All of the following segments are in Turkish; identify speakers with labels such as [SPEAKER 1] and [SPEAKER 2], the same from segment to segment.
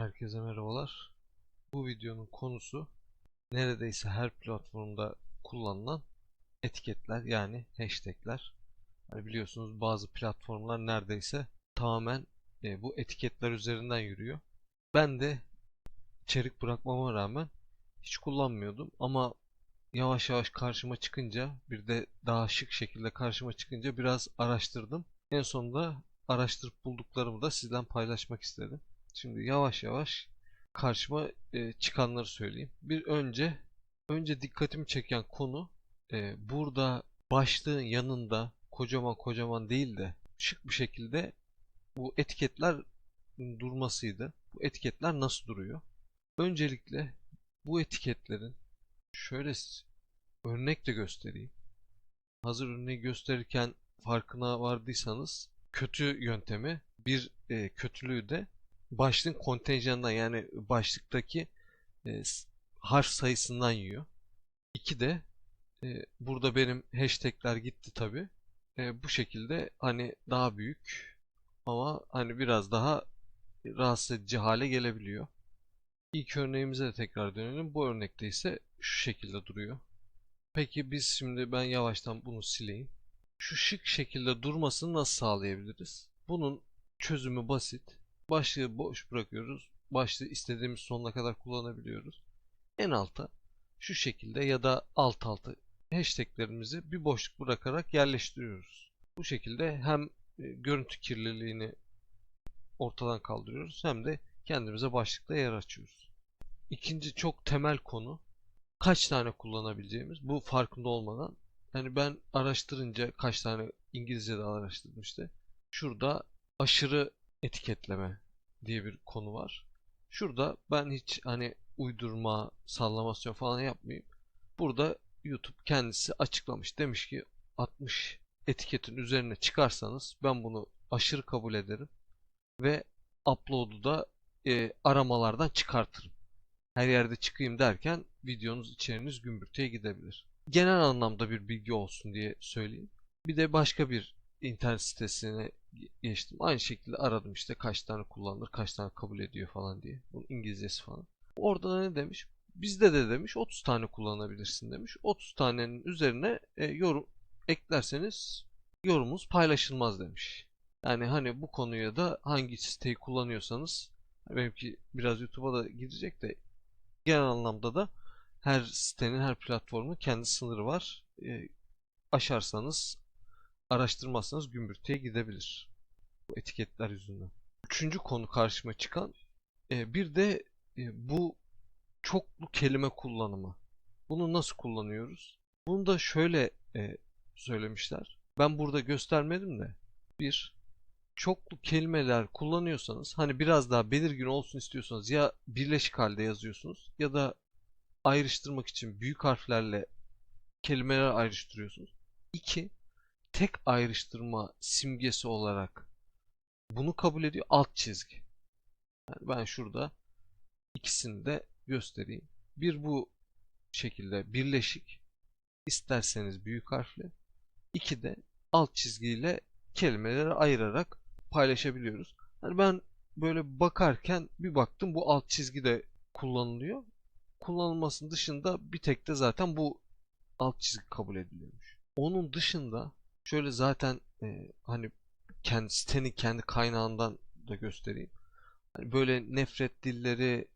[SPEAKER 1] Herkese merhabalar. Bu videonun konusu neredeyse her platformda kullanılan etiketler yani hashtagler. Hani biliyorsunuz bazı platformlar neredeyse tamamen e, bu etiketler üzerinden yürüyor. Ben de içerik bırakmama rağmen hiç kullanmıyordum ama yavaş yavaş karşıma çıkınca bir de daha şık şekilde karşıma çıkınca biraz araştırdım. En sonunda araştırıp bulduklarımı da sizden paylaşmak istedim. Şimdi yavaş yavaş karşıma e, çıkanları söyleyeyim. Bir önce önce dikkatimi çeken konu e, burada başlığın yanında kocaman kocaman değil de şık bir şekilde bu etiketler durmasıydı. Bu etiketler nasıl duruyor? Öncelikle bu etiketlerin şöyle örnek de göstereyim. Hazır örneği gösterirken farkına vardıysanız kötü yöntemi bir e, kötülüğü de başlığın kontenjanından yani başlıktaki e, harf sayısından yiyor. İki de e, burada benim hashtagler gitti tabi. bu şekilde hani daha büyük ama hani biraz daha rahatsız edici hale gelebiliyor. İlk örneğimize de tekrar dönelim. Bu örnekte ise şu şekilde duruyor. Peki biz şimdi ben yavaştan bunu sileyim. Şu şık şekilde durmasını nasıl sağlayabiliriz? Bunun çözümü basit. Başlığı boş bırakıyoruz. Başlığı istediğimiz sonuna kadar kullanabiliyoruz. En alta şu şekilde ya da alt alta hashtaglerimizi bir boşluk bırakarak yerleştiriyoruz. Bu şekilde hem e, görüntü kirliliğini ortadan kaldırıyoruz hem de kendimize başlıkta yer açıyoruz. İkinci çok temel konu kaç tane kullanabileceğimiz bu farkında olmadan yani ben araştırınca kaç tane İngilizce'de araştırdım işte. Şurada aşırı etiketleme diye bir konu var. Şurada ben hiç hani uydurma, sallamasyon falan yapmayayım. Burada YouTube kendisi açıklamış. Demiş ki 60 etiketin üzerine çıkarsanız ben bunu aşırı kabul ederim ve upload'u da e, aramalardan çıkartırım. Her yerde çıkayım derken videonuz içeriğiniz gümbürtüye gidebilir. Genel anlamda bir bilgi olsun diye söyleyeyim. Bir de başka bir internet sitesine geçtim. Aynı şekilde aradım işte kaç tane kullanılır, kaç tane kabul ediyor falan diye. Bunun İngilizcesi falan. Orada da ne demiş? Bizde de demiş 30 tane kullanabilirsin demiş. 30 tanenin üzerine e, yorum eklerseniz yorumunuz paylaşılmaz demiş. Yani hani bu konuya da hangi siteyi kullanıyorsanız benimki biraz YouTube'a da gidecek de genel anlamda da her sitenin, her platformun kendi sınırı var. E, aşarsanız, araştırmazsanız gümbürtüye gidebilir. Bu etiketler yüzünden. Üçüncü konu karşıma çıkan e, bir de e, bu çoklu kelime kullanımı. Bunu nasıl kullanıyoruz? Bunu da şöyle e, söylemişler. Ben burada göstermedim de. Bir, çoklu kelimeler kullanıyorsanız hani biraz daha belirgin olsun istiyorsanız ya birleşik halde yazıyorsunuz ya da ayrıştırmak için büyük harflerle kelimeler ayrıştırıyorsunuz. İki, tek ayrıştırma simgesi olarak bunu kabul ediyor alt çizgi. Yani ben şurada ikisini de göstereyim. Bir bu şekilde birleşik isterseniz büyük harfle. İki de alt çizgiyle kelimeleri ayırarak paylaşabiliyoruz. Yani ben böyle bakarken bir baktım bu alt çizgi de kullanılıyor. Kullanılmasının dışında bir tek de zaten bu alt çizgi kabul ediliyormuş. Onun dışında şöyle zaten e, hani kendi sitenin kendi kaynağından da göstereyim. Hani böyle nefret dilleri,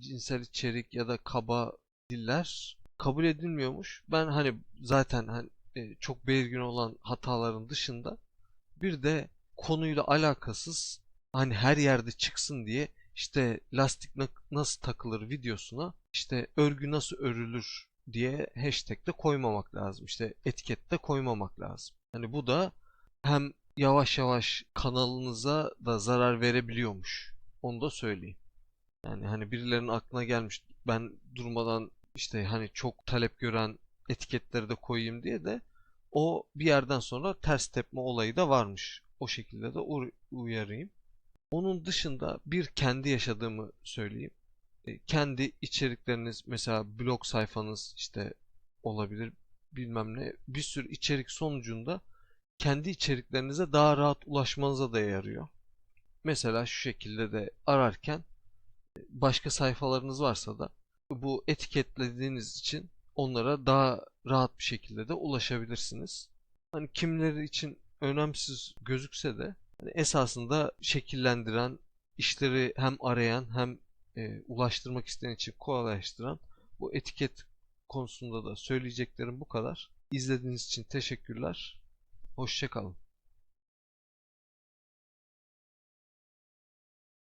[SPEAKER 1] cinsel içerik ya da kaba diller kabul edilmiyormuş. Ben hani zaten hani e, çok belirgin olan hataların dışında bir de konuyla alakasız hani her yerde çıksın diye işte lastik na- nasıl takılır videosuna işte örgü nasıl örülür diye hashtag de koymamak lazım. İşte etiket de koymamak lazım. Hani bu da hem yavaş yavaş kanalınıza da zarar verebiliyormuş. Onu da söyleyeyim. Yani hani birilerinin aklına gelmiş ben durmadan işte hani çok talep gören etiketleri de koyayım diye de o bir yerden sonra ters tepme olayı da varmış. O şekilde de uy- uyarayım. Onun dışında bir kendi yaşadığımı söyleyeyim. E, kendi içerikleriniz mesela blog sayfanız işte olabilir bilmem ne bir sürü içerik sonucunda kendi içeriklerinize daha rahat ulaşmanıza da yarıyor. Mesela şu şekilde de ararken Başka sayfalarınız varsa da bu etiketlediğiniz için onlara daha rahat bir şekilde de ulaşabilirsiniz. Hani kimileri için önemsiz gözükse de hani esasında şekillendiren, işleri hem arayan hem e, ulaştırmak isteyen için kolaylaştıran bu etiket konusunda da söyleyeceklerim bu kadar. İzlediğiniz için teşekkürler. Hoşçakalın.